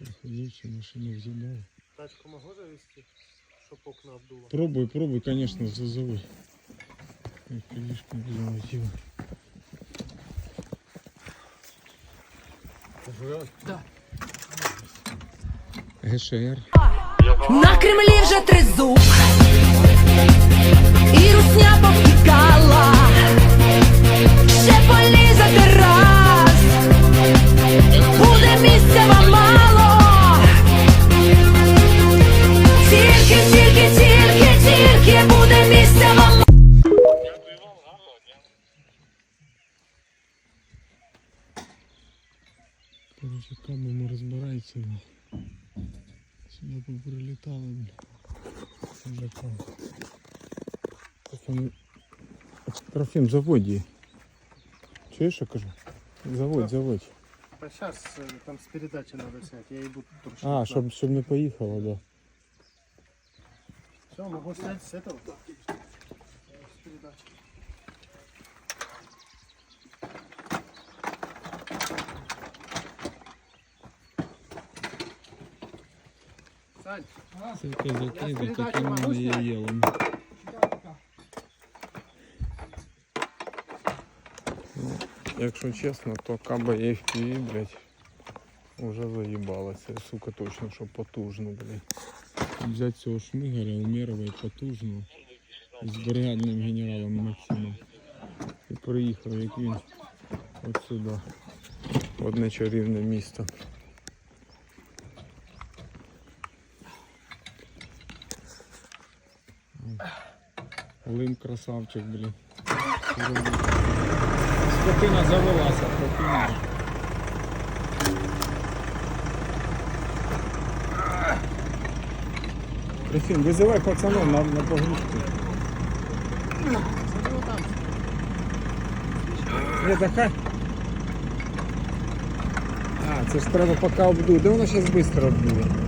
Заходячи, машину взяли. Тачку могу завести, чтоб окна обдуло? Пробуй, пробуй, конечно, зазовой. Филишку без мотива. ГШР. На Кремлі вже тризуб І русня повтікала кабами розбирається. ну. Сюди поприлітали. блін. Вже кам. Трофім, Трофім, заводь її. Чуєш, що кажу? Заводь, заводь. А сейчас там с передачи надо снять, я ебу трушить. А, щоб, щоб не поїхало, да. Все, могу снять с этого? С передачи. Це яке за зняти? їло. Ну, якщо чесно, то каба FPV, блядь, уже заїбалася. Сука, точно, що потужно, блядь. Взяти цього шмигаля, умірова потужно. З бригадним генералом Максимом. І приїхав, як він от сюди. В одне чарівне місто. Лим красавчик, блін. Скотина завелася, скотина. Трефін, визивай пацанов на, на погрузку. Ні, така. А, це ж треба поки обдує. Де воно зараз швидко обдує?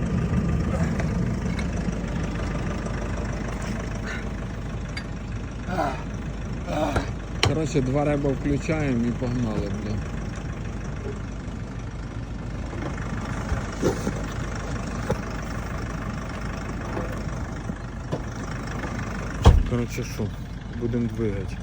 Коротше, два реба включаємо і погнали, блін. Коротше, що, будемо двигати.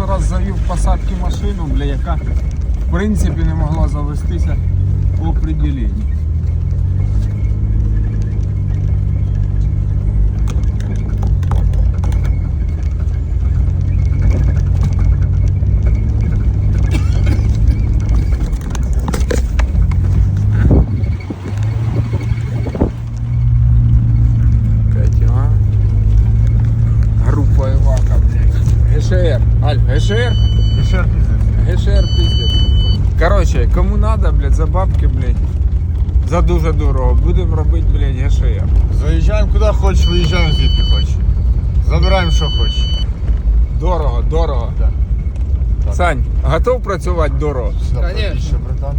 Прошлий раз завів посадки машину, бля, яка в принципі не могла завестися по определенню. Аль, ГШР? Еще ГШР пиздец. Короче, кому надо, блядь, за бабки, блядь, за дуже дорого, будемо робити, блядь, ГШР. Заїжджаємо куди хочеш, виїжджаємо звідки хочеш. Забираємо, що хочеш. Дорого, дорого. Так. Сань, готов працювати дорого? Все, Конечно. правіше, братан.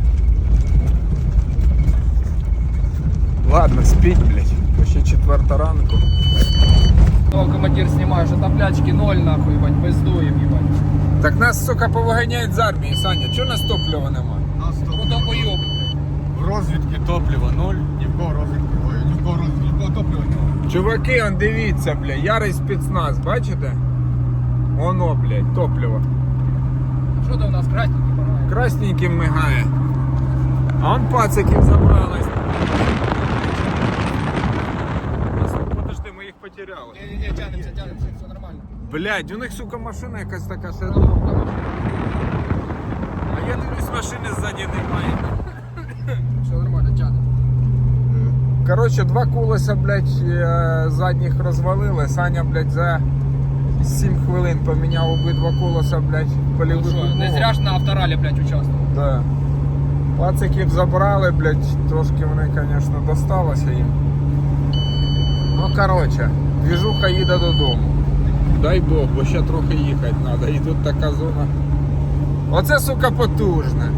Ладно, спіть, блядь. бо Ще четверта ранку. Ну, командир знімає, що таблячки ноль нахуй, ебать, пиздуєм, ебать. Так нас, сука, повиганяють з армії, Саня. Чого нас топлива нема? Нас Ну топ- то пойоби, В розвідки топлива ноль, ні в кого розвідки, ой, ні в кого розвідки, ні в кого топлива ноль. Чуваки, он дивіться, блядь, ярий спецназ, бачите? Оно, блядь, топливо. Що там у нас красненький погнали? Красненьким мигає. А он пациків забрались. Подожди, ми їх потеряли. Ні, ні, ні, тянемося, тянемося, Блядь, у них, сука, машина якась така там, А я дивлюсь, машини ззаді немає. Все нормально, тянемо. Коротше, два колеса, блядь, е, задніх розвалили. Саня, блядь, за 7 хвилин поміняв обидва колеса, блядь, в Ну що, не зря ж на авторалі, блядь, участвував. Да. Пациків забрали, блядь, трошки вони, звісно, досталося їм. Ну, коротше, двіжуха їде додому. Дай Бог, бо ще трохи їхати треба. І тут така зона. Оце, сука, потужне.